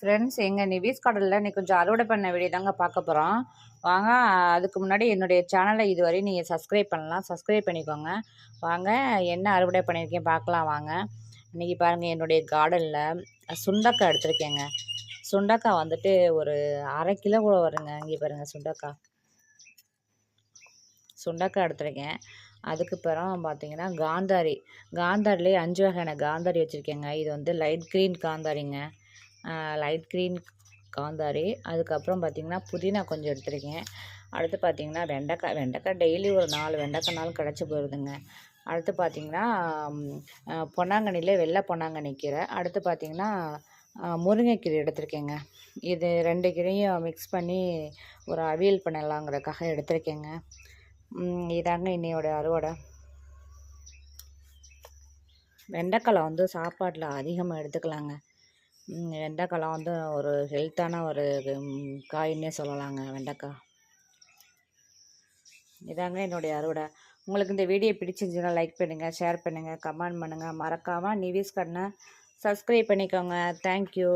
Friends எங்கள் நிவிஸ் கடலில் இன்னைக்கு கொஞ்சம் அறுவடை பண்ண வீடியோ தாங்க பார்க்க போகிறோம் வாங்க அதுக்கு முன்னாடி என்னுடைய சேனலை இதுவரை நீங்கள் சப்ஸ்கிரைப் பண்ணலாம். சப்ஸ்கிரைப் பண்ணிக்கோங்க. வாங்க என்ன அறுவடை பண்ணியிருக்கேன் பார்க்கலாம் வாங்க. இன்றைக்கி பாருங்கள் என்னுடைய கார்டனில் சுண்டக்காய் எடுத்திருக்கேங்க. சுண்டக்காய் வந்துட்டு ஒரு அரை கிலோ கூட வருங்க. இங்கே பாருங்கள் சுண்டக்காய். சுண்டக்காய் எடுத்திருக்கேன். அதுக்கு பிறகு பார்த்தீங்கன்னா காந்தாரி. காந்தாரிலே அஞ்சு வகையான காந்தாரி வச்சுருக்கேங்க. இது வந்து லைட் க்ரீன் காந்தாரிங்க. லைட் க்ரீன் காந்தாரி. அதுக்கப்புறம் பார்த்திங்கன்னா புதினா கொஞ்சம் எடுத்திருக்கேன். அடுத்து பார்த்திங்கன்னா வெண்டைக்காய். வெண்டைக்காய் டெய்லி ஒரு நாலு வெண்டைக்காய்னாலும் கிடச்சி போயிடுதுங்க அடுத்து பார்த்திங்கன்னா பொன்னாங்கண்ணியில் வெள்ளை பொன்னாங்கண்ணி கீரை. அடுத்து பார்த்திங்கன்னா முருங்கைக்கீரை எடுத்திருக்கேங்க. இது ரெண்டு கீரையும் மிக்ஸ் பண்ணி ஒரு அவியல் பண்ணலாங்கிறதுக்காக எடுத்திருக்கேங்க. இதாங்க இன்னையோட அறுவடை. வெண்டைக்காய் வந்து சாப்பாட்டில் அதிகமாக எடுத்துக்கலாங்க. வெண்டைக்காலாம் வந்து ஒரு ஹெல்த்தான ஒரு காயின்னே சொல்லலாங்க வெண்டைக்காய். இதாங்க என்னுடைய அறுவடை. உங்களுக்கு இந்த வீடியோ பிடிச்சிருந்துச்சுன்னா லைக் பண்ணுங்கள் ஷேர் பண்ணுங்கள் கமெண்ட் பண்ணுங்கள் மறக்காமல் நிவிஸ் கண்ணை சப்ஸ்கிரைப் பண்ணிக்கோங்க. தேங்க்யூ